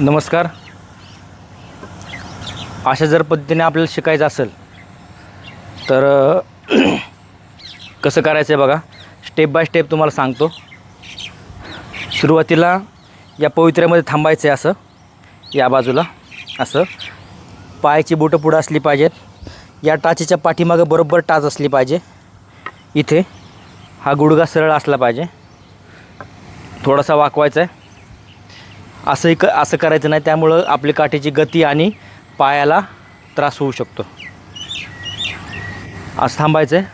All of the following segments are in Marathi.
नमस्कार. अशा जर पद्धतीने आपल्याला शिकायचं असेल तर कसं करायचं आहे बघा. स्टेप बाय स्टेप तुम्हाला सांगतो. सुरुवातीला या पवित्र्यामध्ये थांबायचं आहे असं या बाजूला असं. पायाची बोटं पुढं असली पाहिजेत. या टाचीच्या पाठीमागं बरोबर टाच असली पाहिजे. इथे हा गुडघा सरळ असला पाहिजे. थोडासा वाकवायचा आहे असंही क असं करायचं नाही. त्यामुळं आपली काठीची गती आणि पायाला त्रास होऊ शकतो. असं थांबायचं आहे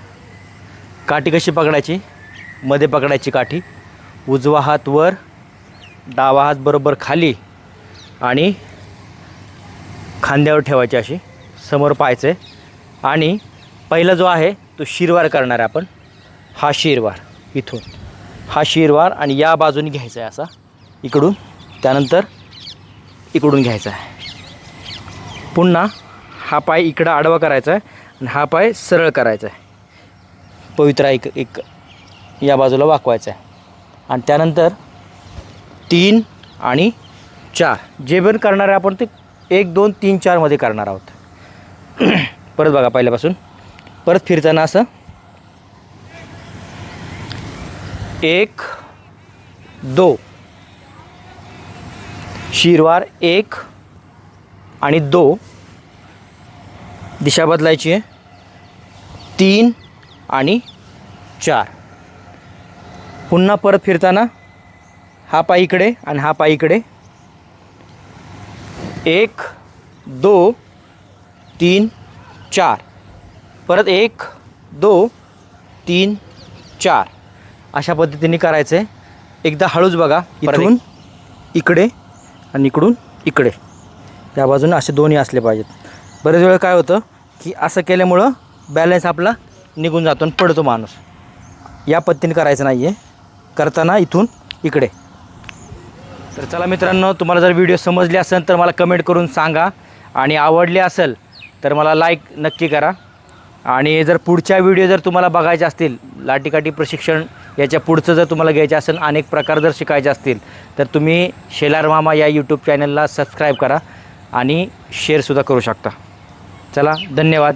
काठी कशी पकडायची? मध्ये पकडायची काठी. उजवा हात वर डावा हात बरोबर खाली आणि खांद्यावर ठेवायची अशी. समोर पाहायचं आहे आणि पहिला जो आहे तो शिरवार करणार आहे आपण. हा शिरवार इथून. हा शिरवार आणि या बाजूने घ्यायचा आहे असा. इकडून. त्यानंतर इकडून घ्यायचा आहे. पुन्हा हा पाय इकडं आडवा करायचा आहे आणि हा पाय सरळ करायचा आहे. पवित्रा एक एक या बाजूला वाकवायचा आहे. आणि त्यानंतर तीन आणि चार. जे पण करणार आहे आपण ते एक दोन तीन चारमध्ये करणार आहोत. परत बघा पहिल्यापासून. परत फिरताना असं एक दो. शिरवार एक आणि दो. दिशा बदलायची आहे. तीन आणि चार. पुन्हा परत फिरताना हा पाय इकडे आणि हा पाय इकडे. एक दो तीन चार. परत एक दो तीन चार. अशा पद्धतीने करायचं आहे एकदा हळूच बघा. इथून इकडे आणि इकडून इकडे. या बाजूने असे दोन्ही असले पाहिजेत. बरेच वेळ काय होतं की असं केल्यामुळं बॅलन्स आपला निघून जातो आणि पडतो माणूस. या पद्धतीने करायचं नाही आहे करताना इथून इकडे. तर चला मित्रांनो तुम्हाला जर व्हिडिओ समजले असेल तर मला कमेंट करून सांगा. आणि आवडले असेल तर मला लाईक नक्की करा. आणि जर पुढच्या व्हिडिओ जर तुम्हाला बघायचे असतील लाटीकाठी प्रशिक्षण याच्या पुढचं जर तुम्हाला घ्यायचं असेल अनेक प्रकार जर शिकायचे असतील तर तुम्ही शेलार मामा या यूट्यूब चॅनलला सबस्क्राईब करा आणि शेअरसुद्धा करू शकता. चला धन्यवाद.